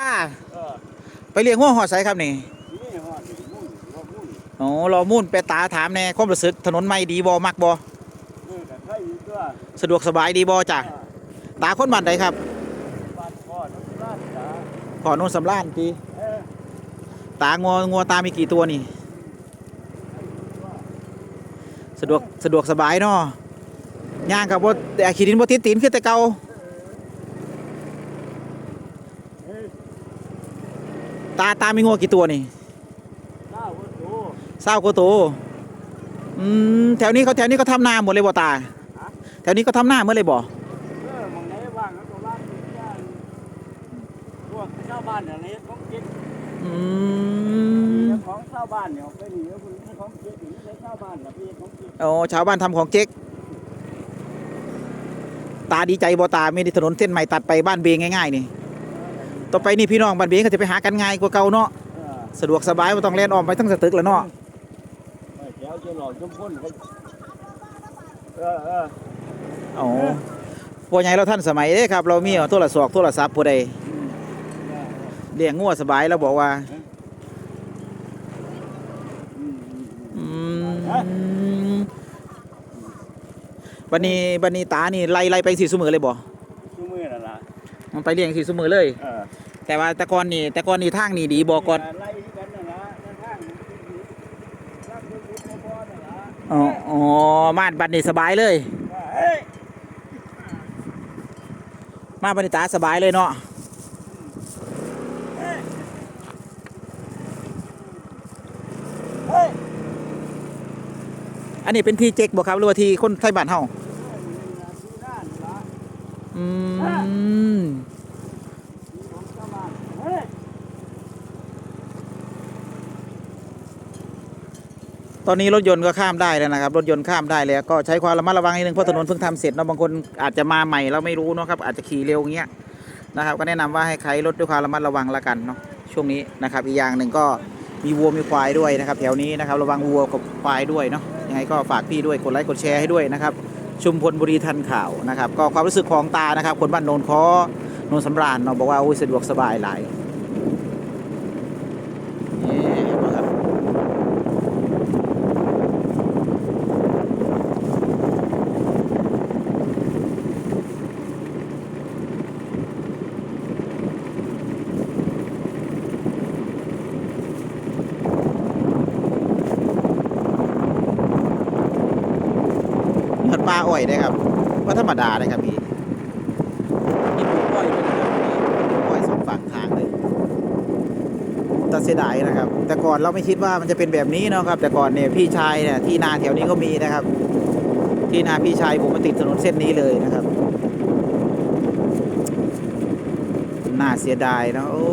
อ่าเออไปเลี้ยงหัวหอดไสครับนี่นี่ฮอดนี่มุ่นว่ามุ่นโอ้รอมุ่นไปตาถามแน่ความรู้สึกถนนใหม่ดีบ่มักบ่เออแต่ใครอยู่ตัวสะดวกสบายดีบ่จ้ะตาคนบ้านใดครับบ้านพ่อน้องบ้านจ๋าขอโนนสำล้านจีเออตางัวงัวตามีกี่ตัวนี่ สะดวกสะดวกสบายเนาะย่างกับบ่แต่ขี้ดินบ่ติดตีนคือแต่เก่า เฮ้ย ตาตามีงัวกี่ตัวนี่เจ้าวัดโตเศร้ากว่าตัวอืมแถวนี้เขาแถวนี้เขาทำนาหมดเลยบ่ตา แถวนี้เขาทำนาเมื่อเลยบ่เออมองไหนว่างแล้วก็ว่างอยู่ที่ย่านพวกชาวบ้านอะไรของเก็บอืมของชาวบ้านเนี่ยเอาไปนี่แล้วคุณของเก็บนี่ใช้ชาวบ้านกับพี่ของเก็บโอ้ชาวบ้านทำของเจ๊กตาดีใจบ่ตาไม่ได้ถนนเส้นใหม่ตัดไปบ้านเบงง่ายๆนี่ ต่อไปนี่พี่น้องบ้านเบงก็จะไปหากันง่ายกว่าเก่าเนาะเออสะดวกสบายไม่ต้องเล่นออมไปทั้งสตึกแล้วเนาะเออแถวเจ้าหล่อชมพ่นเขาเออเออโอ้พวกใหญ่เราท่านสมัยเด้ครับ เรามีโทรศัพท์โทรศัพท์ผู้ใดอืมเออเลี้ยงงัวสบายแล้วบอกว่าอืมอืมอืมอืมบันนี้บันนี้ตานี่ไล่ไล่ไปสี่สมือเลยบ่ชูมือนั่นล่ะมันไปเลี้ยงสี่สมือเลยเออ แต่ว่าแต่ก่อนนี่แต่ก่อนนี่ทางนี่ดีบ่ก่อนไล่กันนั่นล่ะทางมันเป็นอยู่ทางเป็นอยู่บ่ๆนั่นล่ะอ๋ออ๋อมาดบัดนี้สบายเลย เฮ้ยมาบัดนี้ตาสบายเลยเนาะเฮ้ยอันนี้เป็นที่เจ๊กบ่ครับหรือว่าที่คนไทยบ้านเฮาอืม ตอนนี้รถยนต์ก็ข้ามได้แล้วนะครับ รถยนต์ข้ามได้แล้วก็ใช้ความระมัดระวังนิดนึงเพราะถนนเพิ่งทำเสร็จเนาะบางคนอาจจะมาใหม่เราไม่รู้เนาะครับอาจจะขี่เร็วอย่างเงี้ยนะครับ ก็แนะนำว่าให้ใช้รถด้วยความระมัดระวังละกันเนาะช่วงนี้นะครับอีกอย่างหนึ่งก็มีวัวมีควายด้วยนะครับ แถวนี้นะครับระวังวัวกับควายด้วยเนาะยังไงก็ฝากพี่ด้วยกดไลค์กดแชร์ให้ด้วยนะครับ ชุมพลบุรีทันข่าวนะครับ ก็ความรู้สึกของตานะครับ คนบ้านโนนคอโนนสำราญเนาะบอกว่าโอ้ยสะดวกสบายหลายนี่เห็นไหมครับนี่มัน ปลาอ้อยได้ครับว่าธรรมดาได้ครับพี่นี่ปลูกอ้อยด้วยนะครับนี่ปลูกอ้อยสองฝั่งทางเลยแตัเสียดายนะครับ แต่ก่อนเราไม่คิดว่ามันจะเป็นแบบนี้เนาะครับ แต่ก่อนเนี่ยพี่ชายเนี่ยที่นาแถวนี้ก็มีนะครับ ที่นาพี่ชายผมมาติดถนนเส้นนี้เลยนะครับน่าเสียดายนะโอ้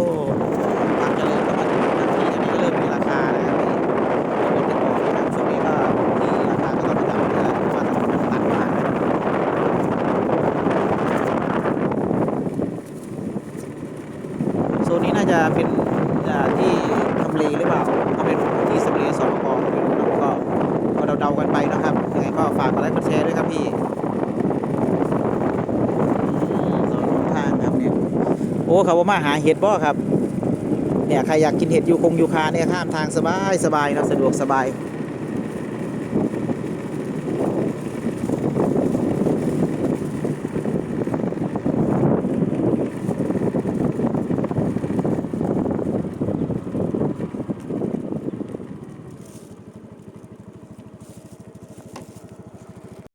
ความเจริญก็มาถึงนาทีอันนี้ก็เริ่มมีราคาแล้วครับพี่แต่ก่อนนะครับช่วงนี้ก็ที่ราคาก็ต้องระดับแล้วเพราะว่าถนนมันตันมากนะครับโซนนี้น่าจะเป็นที่ทำเลหรือเปล่าก็เป็นที่สำเลสปกก็ไม่รู้นะก็ก็เดาๆกันไปนะครับยังไงก็ฝากกดไลค์กดแชร์ด้วยครับพี่อืมโซนทางครับเนี่ยโอ้เขาว่ามาหาเห็ดบ่ครับเนี่ยใครอยากกินเห็ดยูคงยูคาเนี่ยข้ามทางสบายสบายนะสะดวกสบาย